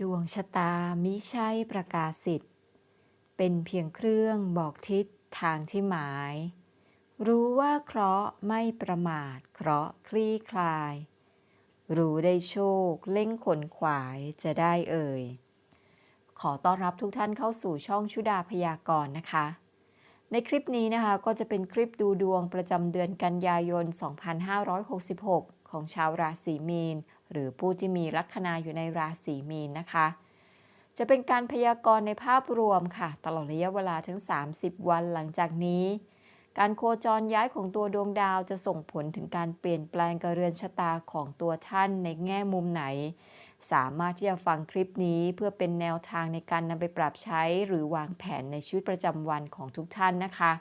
ดวงชะตามิใช่ประกาศสิทธิ์ เป็นเพียงเครื่องบอกทิศทางที่หมาย รู้ว่าเคราะห์ไม่ประมาทเคราะห์คลี่คลาย รู้ได้โชคเล่งขนขวายจะได้เอ่ย ขอต้อนรับทุกท่านเข้าสู่ช่องชุดาพยากรณ์นะคะ ในคลิปนี้นะคะก็จะเป็นคลิปดูดวงประจำเดือนกันยายน 2566 ของชาวราศีมีน หรือผู้ที่มีลัคนาอยู่ในราศีมีนนะคะ จะเป็นการพยากรณ์ในภาพรวมค่ะ ตลอดระยะเวลาถึง 30 วันหลังจากนี้ การโคจรย้ายของตัวดวงดาวจะส่งผลถึงการเปลี่ยนแปลงกระเรือนชะตาของตัวท่านในแง่มุมไหน สามารถที่จะฟังคลิปนี้เพื่อเป็นแนวทางในการนำไปปรับใช้หรือวางแผนในชีวิตประจำวันของทุกท่านนะคะ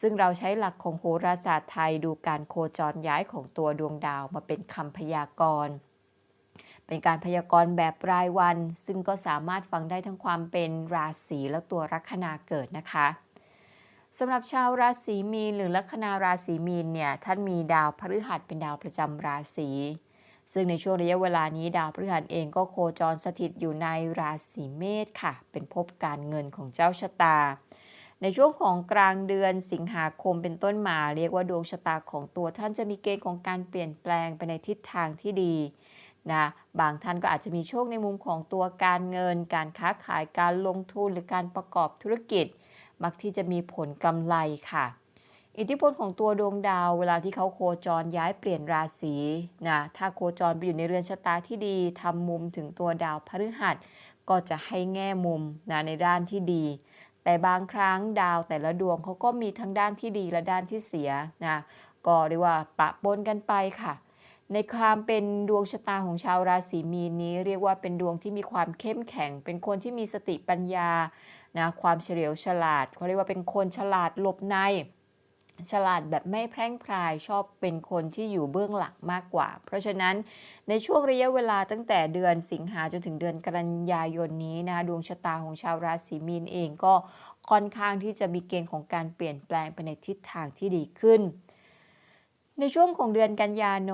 ซึ่งเราใช้หลักของโหราศาสตร์ไทยดูการโคจรย้ายของตัวดวงดาวมาเป็นคำพยากรณ์ เป็นการพยากรณ์แบบรายวัน ซึ่งก็สามารถฟังได้ทั้งความเป็นราศีและตัวลัคนาเกิดนะคะสำหรับชาวราศีมีนหรือลัคนาราศีมีนเนี่ยท่านมีดาวพฤหัสเป็นดาวประจำราศีซึ่งในช่วงระยะเวลานี้ดาวพฤหัสเองก็โคจรสถิตอยู่ในราศีเมษค่ะ เป็นภพการเงินของเจ้าชะตา ในช่วงของกลางเดือนสิงหาคมเป็นต้นมา เรียกว่าดวงชะตาของตัวท่านจะมีเกณฑ์ของการเปลี่ยนแปลงไปในทิศทางที่ดีนะบางท่านก็อาจจะมีโชคในมุมของตัวการเงิน การค้าขายการลงทุนหรือการประกอบธุรกิจ มักที่จะมีผลกำไรค่ะ อิทธิพลของตัวดวงดาวเวลาที่เขาโคจรย้ายเปลี่ยนราศีนะถ้าโคจรไปอยู่ในเรือนชะตาที่ดีทำมุมถึงตัวดาวพฤหัส ก็จะให้แง่มุมนะในด้านที่ดี แต่บางครั้งดาวแต่ละดวงเขาก็มีทั้งด้านที่ดีและด้านที่เสียนะก็เรียกว่าปะปนกันไปค่ะ ในความเป็นดวงชะตาของชาวราศีมีนนี้ เรียกว่าเป็นดวงที่มีความเข้มแข็ง เป็นคนที่มีสติปัญญานะความเฉลียวฉลาดเขาเรียกว่าเป็นคนฉลาดหลบใน ฉลาดแบบไม่แพร่งพรายชอบเป็นคนที่อยู่เบื้องหลังมากกว่า เพราะฉะนั้นในช่วงระยะเวลาตั้งแต่เดือนสิงหาจนถึงเดือนกันยายนนี้นะดวงชะตาของชาวราศีมีนเองก็ค่อนข้างที่จะมีเกณฑ์ของการเปลี่ยนแปลงไปในทิศทางที่ดีขึ้น ในช่วงของเดือนกันยาน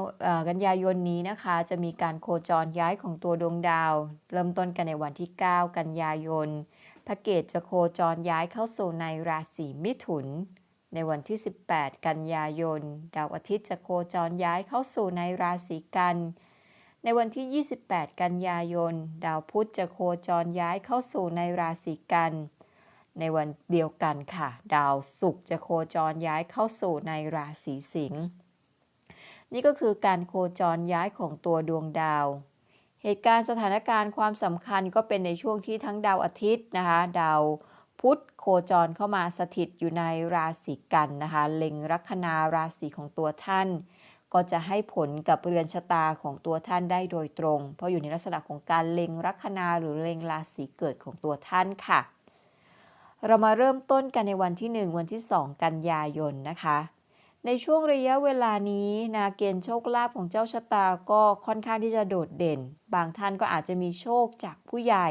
กันยายนนี้นะคะ จะมีการโคจรย้ายของตัวดวงดาว เริ่มต้นกันในวันที่ 9 กันยายนพระเกตจะโคจรย้ายเข้าสู่ในราศีมิถุน ในวันที่ 18 กันยายน ดาวอาทิตย์จะโคจรย้ายเข้าสู่ในราศีกัน ในวันที่ 28 กันยายน ดาวพุธจะโคจรย้ายเข้าสู่ในราศีกัน ในวันเดียวกันค่ะ ดาวศุกร์จะโคจรย้ายเข้าสู่ในราศีสิงห์ นี่ก็คือการโคจรย้ายของตัวดวงดาว เหตุการณ์สถานการณ์ความสำคัญก็เป็นในช่วงที่ทั้งดาวอาทิตย์นะคะ ดาว พุธโคจรเข้ามาสถิตอยู่ในราศีกันนะคะเล็งลัคนาราศีของตัวท่าน ก็จะให้ผลกับเรือนชะตาของตัวท่านได้โดยตรง เพราะอยู่ในลักษณะของการเล็งลัคนาหรือเล็งราศีเกิดของตัวท่านค่ะ เรามาเริ่มต้นกันในวันที่ 1 วันที่ 2 กันยายนนะคะในช่วงระยะเวลานี้นาเกณฑ์โชคลาภของเจ้าชะตาก็ค่อนข้างที่จะโดดเด่น บางท่านก็อาจจะมีโชคจากผู้ใหญ่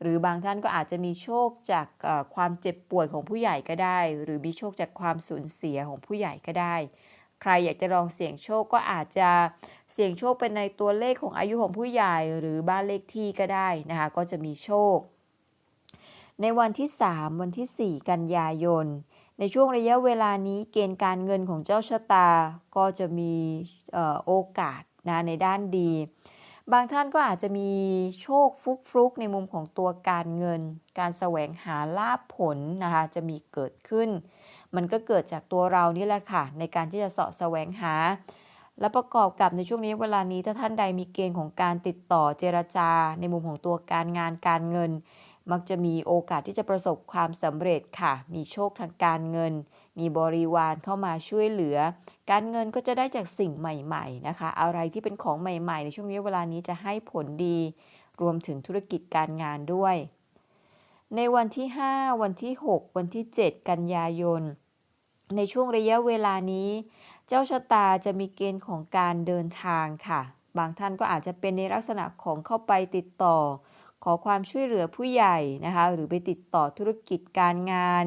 หรือบางท่านก็อาจจะมีโชคจากความเจ็บป่วยของผู้ใหญ่ก็ได้ หรือมีโชคจากความสูญเสียของผู้ใหญ่ก็ได้ ใครอยากจะลองเสี่ยงโชคก็อาจจะเสี่ยงโชคเป็นในตัวเลขของอายุของผู้ใหญ่หรือบ้านเลขที่ก็ได้นะคะก็จะมีโชค ในวันที่ 3 วันที่ 4 กันยายน ในช่วงระยะเวลานี้เกณฑ์การเงินของเจ้าชะตาก็จะมีโอกาสนะในด้านดี บางท่านก็อาจจะมีโชคฟุกฟุกในมุมของตัวการเงิน การแสวงหาลาภผลนะคะจะมีเกิดขึ้น มันก็เกิดจากตัวเรานี่แหละค่ะ ในการที่จะเสาะแสวงหา และประกอบกับในช่วงนี้เวลานี้ถ้าท่านใดมีเกณฑ์ของการติดต่อเจรจา ในมุมของตัวการงานการเงิน มักจะมีโอกาสที่จะประสบความสำเร็จค่ะ มีโชคทางการเงิน มีบริวารเข้ามาช่วยเหลือ การเงินก็จะได้จากสิ่งใหม่ ๆนะคะ อะไรที่เป็นของใหม่ ๆ ในช่วงนี้เวลานี้จะให้ผลดี รวมถึงธุรกิจการงานด้วย ในวันที่ 5 วันที่ 6 วันที่ 7 กันยายน ในช่วงระยะเวลานี้ เจ้าชะตาจะมีเกณฑ์ของการเดินทางค่ะ บางท่านก็อาจจะเป็นในลักษณะของเข้าไปติดต่อ ขอความช่วยเหลือผู้ใหญ่นะคะ หรือไปติดต่อธุรกิจการงาน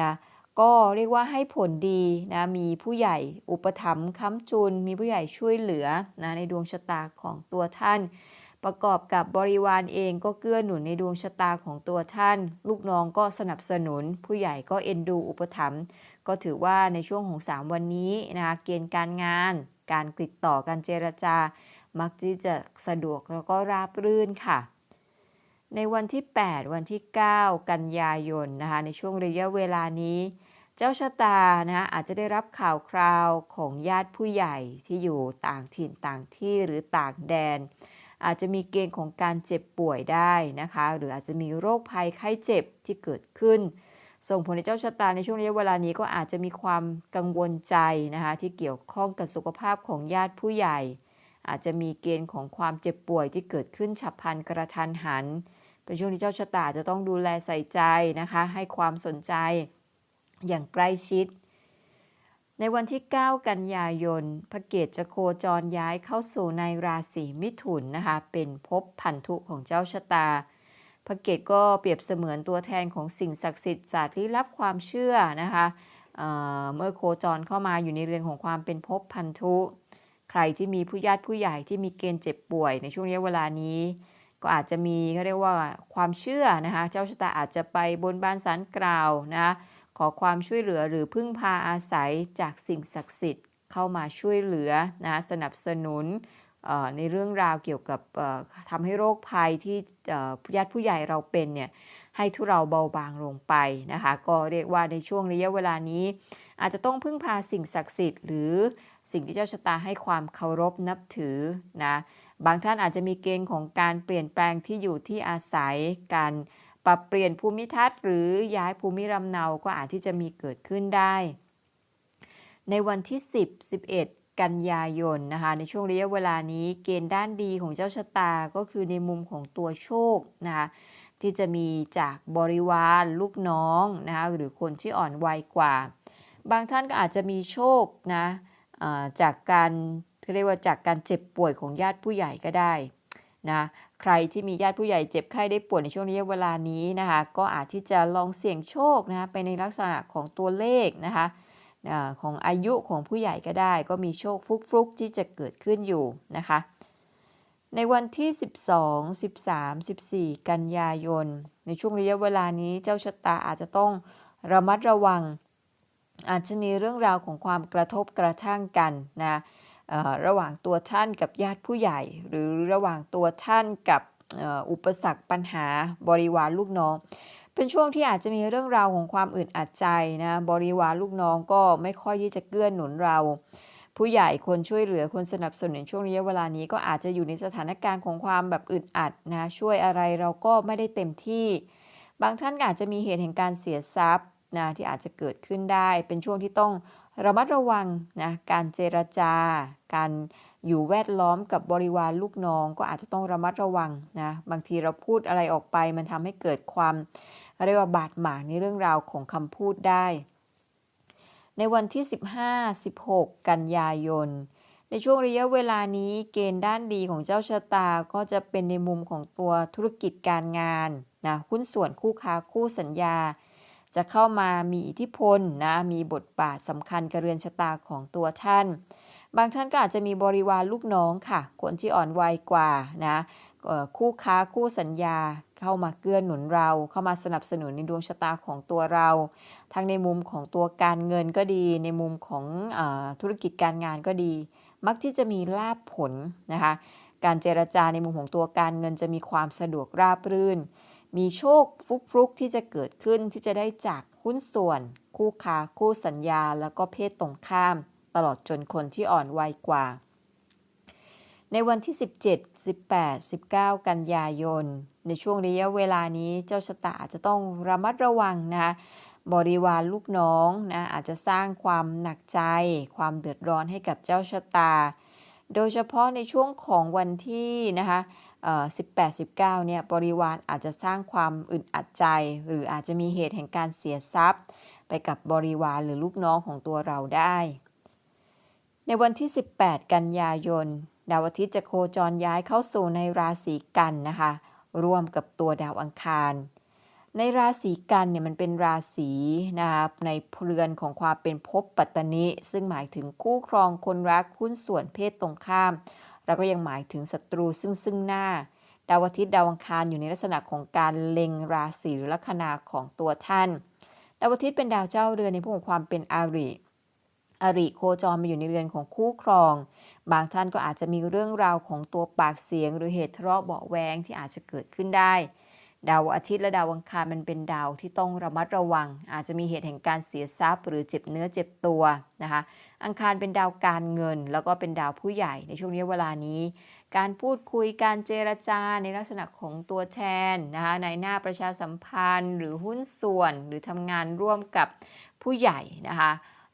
นะ ก็เรียกว่าให้ผลดีนะมีผู้ใหญ่อุปถัมภ์ค้ำจุน มีผู้ใหญ่ช่วยเหลือนะในดวงชะตาของตัวท่าน ประกอบกับบริวารเองก็เกื้อหนุนในดวงชะตาของตัวท่าน ลูกน้องก็สนับสนุน ผู้ใหญ่ก็เอ็นดูอุปถัมภ์ก็ถือว่าในช่วงของ 3 วันนี้นะเกณฑ์การงาน การติดต่อการเจรจา มักที่จะสะดวกแล้วก็ราบรื่นค่ะในวันที่ 8 วันที่ 9 กันยายนนะคะในช่วงระยะเวลานี้ เจ้าชะตานะอาจจะได้รับข่าวคราวของญาติผู้ใหญ่ที่อยู่ต่างถิ่นต่างที่หรือต่างแดน อาจจะมีเกณฑ์ของการเจ็บป่วยได้นะคะ หรืออาจจะมีโรคภัยไข้เจ็บที่เกิดขึ้น ส่งผลในเจ้าชะตาในช่วงระยะเวลานี้ก็อาจจะมีความกังวลใจนะคะที่เกี่ยวข้องกับสุขภาพของญาติผู้ใหญ่ อาจจะมีเกณฑ์ของความเจ็บป่วยที่เกิดขึ้นฉับพลันกระทันหันเป็นช่วงที่เจ้าชะตาจะต้องดูแลใส่ใจนะคะ ให้ความสนใจ อย่างใกล้ชิด ในวันที่ 9 กันยายน พระเกตจะโคจรย้ายเข้าสู่ในราศีมิถุนนะคะ เป็นภพพันธุของเจ้าชะตา พระเกตก็เปรียบเสมือนตัวแทนของสิ่งศักดิ์สิทธิ์ศาสตร์ลี้ลับความเชื่อนะคะเเมื่อโคจรเข้ามาอยู่ในเรือนของความเป็นภพพันธุ ใครที่มีผู้ญาติผู้ใหญ่ที่มีเกณฑ์เจ็บป่วยในช่วงระยะเวลานี้ก็อาจจะมีเขาเรียกว่าความเชื่อนะคะ เจ้าชะตาอาจจะไปบนบานสารกล่าวนะคะ ขอความช่วยเหลือหรือพึ่งพาอาศัยจากสิ่งศักดิ์สิทธิ์เข้ามาช่วยเหลือนะสนับสนุนในเรื่องราวเกี่ยวกับทำให้โรคภัยที่ญาติผู้ใหญ่เราเป็นเนี่ยให้ทุเราเบาบางลงไปนะคะก็เรียกว่าในช่วงระยะเวลานี้ อาจจะต้องพึ่งพาสิ่งศักดิ์สิทธิ์ หรือสิ่งที่เจ้าชะตาให้ความเคารพนับถือนะบางท่านอาจจะมีเกณฑ์ของการเปลี่ยนแปลงที่อยู่ที่อาศัยการ ปรับเปลี่ยนภูมิทัศน์ หรือย้ายภูมิลำเนาก็อาจที่จะมีเกิดขึ้นได้ ในวันที่ 10 11 กันยายนนะคะในช่วงระยะเวลานี้เกณฑ์ด้านดีของเจ้าชะตาก็คือในมุมของตัวโชคนะคะที่จะมีจากบริวารลูกน้องนะคะหรือคนที่อ่อนวัยกว่า บางท่านก็อาจจะมีโชคนะจากการเรียกว่าจากการเจ็บป่วยของญาติผู้ใหญ่ก็ได้นะ ใครที่มีญาติผู้ใหญ่เจ็บไข้ได้ป่วยในช่วงระยะเวลานี้นะคะ ก็อาจที่จะลองเสี่ยงโชคนะคะไปในลักษณะของตัวเลขนะคะของอายุของผู้ใหญ่ก็ได้ ก็มีโชคฟุกๆที่จะเกิดขึ้นอยู่นะคะ ในวันที่ 12 13 14 กันยายน ในช่วงระยะเวลานี้เจ้าชะตาอาจจะต้องระมัดระวังอาจจะมีเรื่องราวของความกระทบกระทั่งกันนะ ระหว่างตัวท่านกับญาติผู้ใหญ่ หรือระหว่างตัวท่านกับอุปสรรคปัญหาบริวารลูกน้อง เป็นช่วงที่อาจจะมีเรื่องราวของความอึดอัดใจนะบริวารลูกน้องก็ไม่ค่อยที่จะเกื้อหนุนเรา ผู้ใหญ่คนช่วยเหลือคนสนับสนุนช่วงระยะเวลานี้ก็อาจจะอยู่ในสถานการณ์ของความแบบอึดอัดนะช่วยอะไรเราก็ไม่ได้เต็มที่ บางท่านอาจจะมีเหตุแห่งการเสียทรัพย์ นะที่อาจจะเกิดขึ้นได้ เป็นช่วงที่ต้องระมัดระวังนะการเจรจา การอยู่แวดล้อมกับบริวารลูกน้อง ก็อาจจะต้องระมัดระวังนะบางทีเราพูดอะไรออกไป มันทำให้เกิดความเรียกว่าบาดหมางในเรื่องราวของคำพูดได้ ในวันที่ 15-16 กันยายนในช่วงระยะเวลานี้เกณฑ์ด้านดีของเจ้าชะตาก็จะเป็นในมุมของตัวธุรกิจการงานนะหุ้นส่วนคู่ค้าคู่สัญญา จะเข้ามามีอิทธิพลนะมีบทบาทสำคัญกระเรือนชะตาของตัวท่าน บางท่านก็อาจจะมีบริวารลูกน้องค่ะ คนที่อ่อนวัยกว่านะคู่ค้าคู่สัญญาเข้ามาเกื้อนหนุนเรา เข้ามาสนับสนุนในดวงชะตาของตัวเรา ทั้งในมุมของตัวการเงินก็ดี ในมุมของอธุรกิจการงานก็ดี มักที่จะมีลาบผลนะคะการเจรจาในมุมของตัวการเงินจะมีความสะดวกราบรื่น มีโชคฟุกๆที่จะเกิดขึ้นที่จะได้จากหุ้นส่วน คู่ค้าคู่สัญญา แล้วก็เพศตรงข้าม ตลอดจนคนที่อ่อนวัยกว่า ในวันที่ 17 18 19 กันยายน ในช่วงระยะเวลานี้เจ้าชะตาจะต้องระมัดระวังนะบริวารลูกน้องนะอาจจะสร้างความหนักใจ ความเดือดร้อนให้กับเจ้าชะตา โดยเฉพาะในช่วงของวันที่นะคะ 18 19เนี่ยบริวารอาจจะสร้างความอึดอัดใจ หรืออาจจะมีเหตุแห่งการเสียทรัพย์ ไปกับบริวารหรือลูกน้องของตัวเราได้ ในวันที่ 18 กันยายน ดาวอาทิตย์จะโคจรย้ายเข้าสู่ในราศีกันนะคะร่วมกับตัวดาวอังคาร ในราศีกันเนี่ยมันเป็นราศีนะครับในเรือนของความเป็นภพปัตตนิซึ่งหมายถึงคู่ครองคนรักหุ้นส่วนเพศตรงข้าม เราก็ยังหมายถึงศัตรูซึ่งซึ่งหน้า ดาวอาทิตย์ดาวอังคารอยู่ในลักษณะของการเล็งราศีหรือลัคนาของตัวท่าน ดาวอาทิตย์เป็นดาวเจ้าเรือนในพวกของความเป็นอาริอาริโคจรมาอยู่ในเรือนของคู่ครอง บางท่านก็อาจจะมีเรื่องราวของตัวปากเสียง หรือเหตุทะเลาะเบาแวงที่อาจจะเกิดขึ้นได้ ดาวอาทิตย์และดาวอังคารมันเป็นดาวที่ต้องระมัดระวัง อาจจะมีเหตุแห่งการเสียทรัพย์ หรือเจ็บเนื้อเจ็บตัวนะคะ อังคารเป็นดาวการเงิน แล้วก็เป็นดาวผู้ใหญ่ในช่วงระยะเวลานี้ การพูดคุยการเจรจาในลักษณะของตัวแทนนะคะในหน้าประชาสัมพันธ์ หรือหุ้นส่วนหรือทำงานร่วมกับผู้ใหญ่นะคะ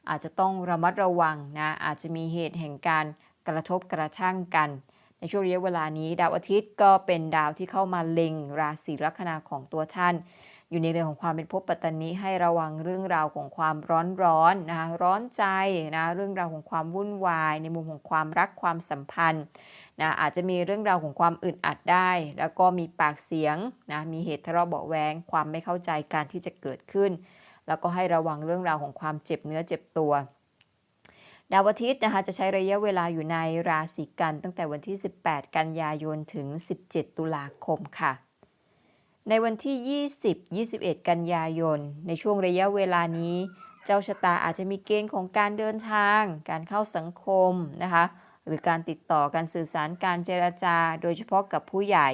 อาจจะต้องระมัดระวังนะอาจจะมีเหตุแห่งการกระทบกระทั่งกัน ในช่วงระยะเวลานี้ดาวอาทิตย์ก็เป็นดาวที่เข้ามาเล็งราศีลัคนาของตัวท่าน อยู่ในเรื่องของความเป็นภพปัตตานีให้ระวังเรื่องราวของความร้อนร้อนนะคะร้อนใจนะเรื่องราวของความวุ่นวาย ในมุมของความรักความสัมพันธ์นะอาจจะมีเรื่องราวของความอึดอัดได้ แล้วก็มีปากเสียงนะมีเหตุทะเลาะเบาะแวงความไม่เข้าใจการที่จะเกิดขึ้น แล้วก็ให้ระวังเรื่องราวของความเจ็บเนื้อเจ็บตัว ดาวอาทิตย์นะคะจะใช้ระยะเวลาอยู่ในราศีกันตั้งแต่วันที่ 18 กันยายนถึง 17 ตุลาคมค่ะ ในวันที่ 20 21 กันยายน ในช่วงระยะเวลานี้ เจ้าชะตาอาจจะมีเกณฑ์ของการเดินทาง การเข้าสังคมนะคะหรือการติดต่อการสื่อสารการเจรจา โดยเฉพาะกับผู้ใหญ่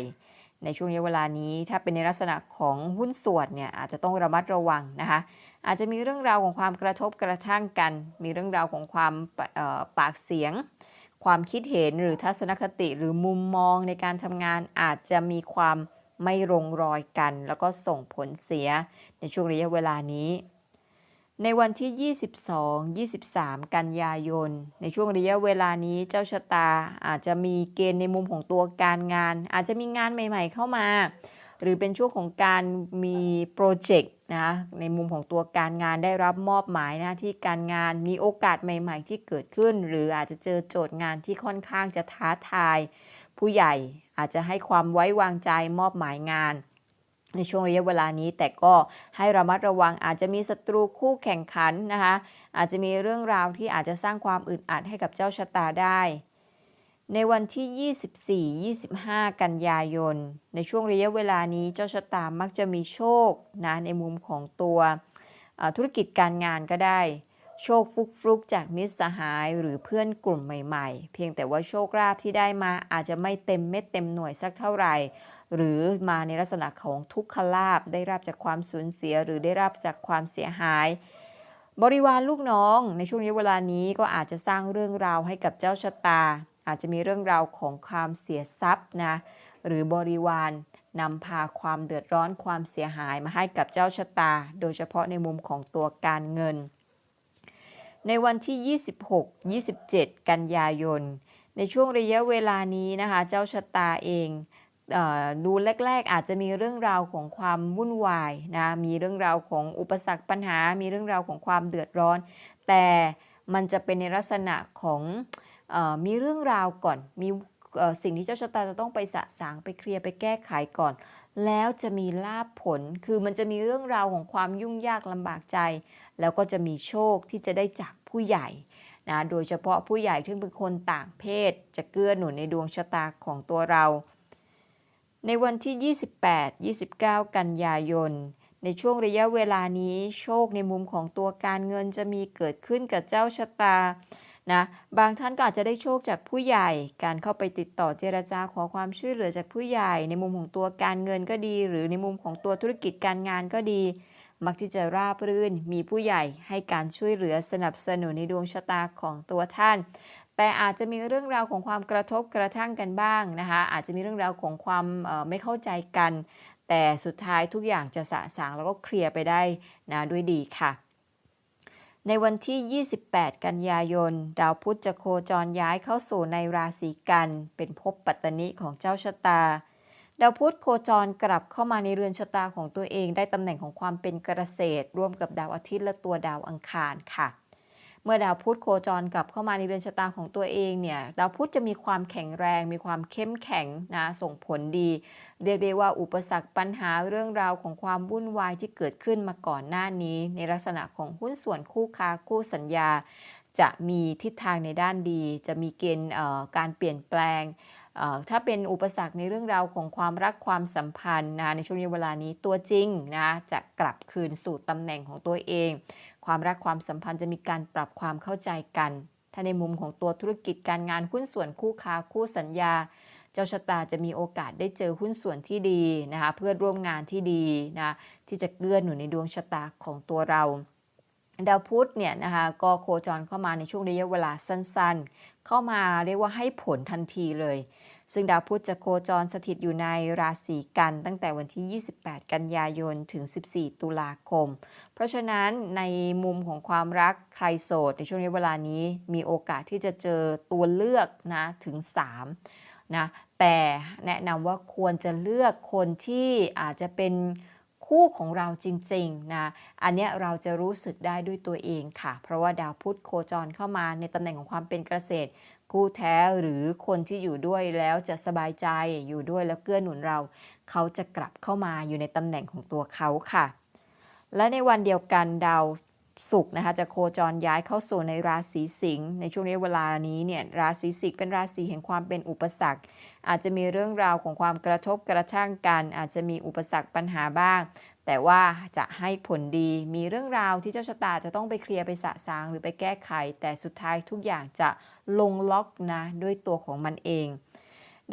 ในช่วงระยะเวลานี้ถ้าเป็นในลักษณะของหุ้นส่วนเนี่ยอาจจะต้องระมัดระวังนะคะ อาจจะมีเรื่องราวของความกระทบกระทั่งกัน มีเรื่องราวของความปากเสียง ความคิดเห็นหรือทัศนคติหรือมุมมองในการทำงานอาจจะมีความไม่ลงรอยกัน แล้วก็ส่งผลเสียในช่วงระยะเวลานี้ ในวันที่ 22 23 กันยายน ในช่วงระยะเวลานี้เจ้าชะตาอาจจะมีเกณฑ์ในมุมของตัวการงาน อาจจะมีงานใหม่ ๆ เข้ามา หรือเป็นช่วงของการมีโปรเจกต์นะในมุมของตัวการงานได้รับมอบหมายหน้าที่การงานมีโอกาสใหม่ ๆ ที่เกิดขึ้น หรืออาจจะเจอโจทย์งานที่ค่อนข้างจะท้าทาย ผู้ใหญ่อาจจะให้ความไว้วางใจมอบหมายงาน ในช่วงระยะเวลานี้ แต่ก็ให้ระมัดระวังอาจจะมีศัตรูคู่แข่งขันนะคะอาจจะมีเรื่องราวที่อาจจะสร้างความอึดอัดให้กับเจ้าชะตาได้ ในวันที่ 24-25 กันยายน ในช่วงระยะเวลานี้เจ้าชะตามักจะมีโชคนะในมุมของตัวธุรกิจการงานก็ได้ โชคฟุกฟลุกจากมิตรสหายหรือเพื่อนกลุ่มใหม่ๆ เพียงแต่ว่าโชคลาภที่ได้มาอาจจะไม่เต็มเม็ดเต็มหน่วยสักเท่าไหร่ หรือมาในลักษณะของทุกขลาภได้รับจากความสูญเสียหรือได้รับจากความเสียหายบริวารลูกน้องในช่วงระยะเวลานี้ก็อาจจะสร้างเรื่องราวให้กับเจ้าชะตา อาจจะมีเรื่องราวของความเสียทรัพย์นะหรือบริวารนำพาความเดือดร้อนความเสียหายมาให้กับเจ้าชะตา โดยเฉพาะในมุมของตัวการเงิน ในวันที่ 26 27 กันยายน ในช่วงระยะเวลานี้นะคะเจ้าชะตาเองดูแรก ๆ อาจจะมีเรื่องราวของความวุ่นวายนะมีเรื่องราวของอุปสรรคปัญหา มีเรื่องราวของความเดือดร้อน แต่มันจะเป็นในลักษณะของ มีเรื่องราวก่อน มีสิ่งที่เจ้าชะตาจะต้องไปสะสางไปเคลียร์ไปแก้ไขก่อน แล้วจะมีลาภผล คือมันจะมีเรื่องราวของความยุ่งยากลำบากใจ แล้วก็จะมีโชคที่จะได้จากผู้ใหญ่นะโดยเฉพาะผู้ใหญ่ที่เป็นคนต่างเพศ จะเกื้อหนุนในดวงชะตาของตัวเรา ในวันที่ 28 29 กันยายน ในช่วงระยะเวลานี้ โชคในมุมของตัวการเงินจะมีเกิดขึ้นกับเจ้าชะตา นะบางท่านก็อาจจะได้โชคจากผู้ใหญ่ การเข้าไปติดต่อเจรจาขอความช่วยเหลือจากผู้ใหญ่ ในมุมของตัวการเงินก็ดี หรือในมุมของตัวธุรกิจการงานก็ดี มักที่จะราบรื่น มีผู้ใหญ่ให้การช่วยเหลือสนับสนุนในดวงชะตาของตัวท่าน แต่อาจจะมีเรื่องราวของความกระทบกระทั่งกันบ้างนะคะอาจจะมีเรื่องราวของความไม่เข้าใจกัน แต่สุดท้ายทุกอย่างจะสะสางแล้วก็เคลียร์ไปได้นะด้วยดีค่ะ ในวันที่ 28 กันยายน ดาวพุธจะโคจรย้ายเข้าสู่ในราศีกัน เป็นภพปัตตนิของเจ้าชะตา ดาวพุธโคจรกลับเข้ามาในเรือนชะตาของตัวเอง ได้ตำแหน่งของความเป็นเกษตรร่วมกับดาวอาทิตย์และตัวดาวอังคารค่ะ เมื่อดาวพุธโคจรกลับเข้ามาในเรือนชะตาของตัวเองเนี่ยดาวพุธจะมีความแข็งแรง มีความเข้มแข็งนะส่งผลดี เรียกได้ว่าอุปสรรคปัญหาเรื่องราวของความวุ่นวายที่เกิดขึ้นมาก่อนหน้านี้ ในลักษณะของหุ้นส่วนคู่ค้าคู่สัญญา จะมีทิศทางในด้านดี จะมีเกณฑ์การเปลี่ยนแปลงถ้าเป็นอุปสรรคในเรื่องราวของความรักความสัมพันธ์นะในช่วงเวลานี้ตัวจริงนะจะกลับคืนสู่ตำแหน่งของตัวเอง ความรักความสัมพันธ์จะมีการปรับความเข้าใจกัน ถ้าในมุมของตัวธุรกิจการงานหุ้นส่วนคู่ค้าคู่สัญญา เจ้าชะตาจะมีโอกาสได้เจอหุ้นส่วนที่ดีนะคะเพื่อนร่วมงานที่ดีนะที่จะเกื้อหนุนในดวงชะตาของตัวเราดาวพุธเนี่ยนะคะก็โคจรเข้ามาในช่วงระยะเวลาสั้นๆ เข้ามาเรียกว่าให้ผลทันทีเลย ซึ่งดาวพุธจะโคจรสถิตอยู่ในราศีกันตั้งแต่วันที่ 28 กันยายนถึง 14 ตุลาคม เพราะฉะนั้นในมุมของความรักใครโสด ในช่วงเวลานี้มีโอกาสที่จะเจอตัวเลือกนะถึง 3 นะ แต่แนะนำว่าควรจะเลือกคนที่อาจจะเป็นคู่ของเราจริงๆนะ อันเนี้ยเราจะรู้สึกได้ด้วยตัวเองค่ะ เพราะว่าดาวพุธโคจรเข้ามาในตำแหน่งของความเป็นเกษตร คู่แท้หรือคนที่อยู่ด้วยแล้วจะสบายใจอยู่ด้วยแล้วเกื้อหนุนเรา เขาจะกลับเข้ามาอยู่ในตำแหน่งของตัวเขาค่ะ และในวันเดียวกันดาวศุกร์นะคะจะโคจรย้ายเข้าสู่ในราศีสิงห์ในช่วงระยะเวลานี้เนี่ยราศีสิงห์เป็นราศีแห่งความเป็นอุปสรรค อาจจะมีเรื่องราวของความกระทบกระทั่งกัน อาจจะมีอุปสรรคปัญหาบ้าง แต่ว่าจะให้ผลดีมีเรื่องราวที่เจ้าชะตาจะต้องไปเคลียร์ไปสะสางหรือไปแก้ไข แต่สุดท้ายทุกอย่างจะ ลงล็อกนะด้วยตัวของมันเอง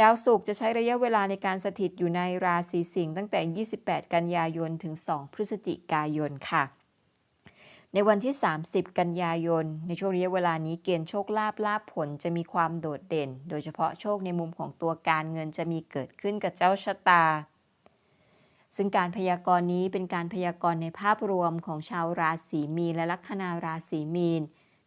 ดาวศุกร์จะใช้ระยะเวลาในการสถิตอยู่ในราศีสิงห์ตั้งแต่ 28 กันยายนถึง 2 พฤศจิกายนค่ะในวันที่ 30 กันยายน ในช่วงระยะเวลานี้เกณฑ์โชคลาภลาภผลจะมีความโดดเด่น โดยเฉพาะโชคในมุมของตัวการเงินจะมีเกิดขึ้นกับเจ้าชะตา ซึ่งการพยากรณ์นี้เป็นการพยากรณ์ในภาพรวมของชาวราศีมีนและลัคนาราศีมีน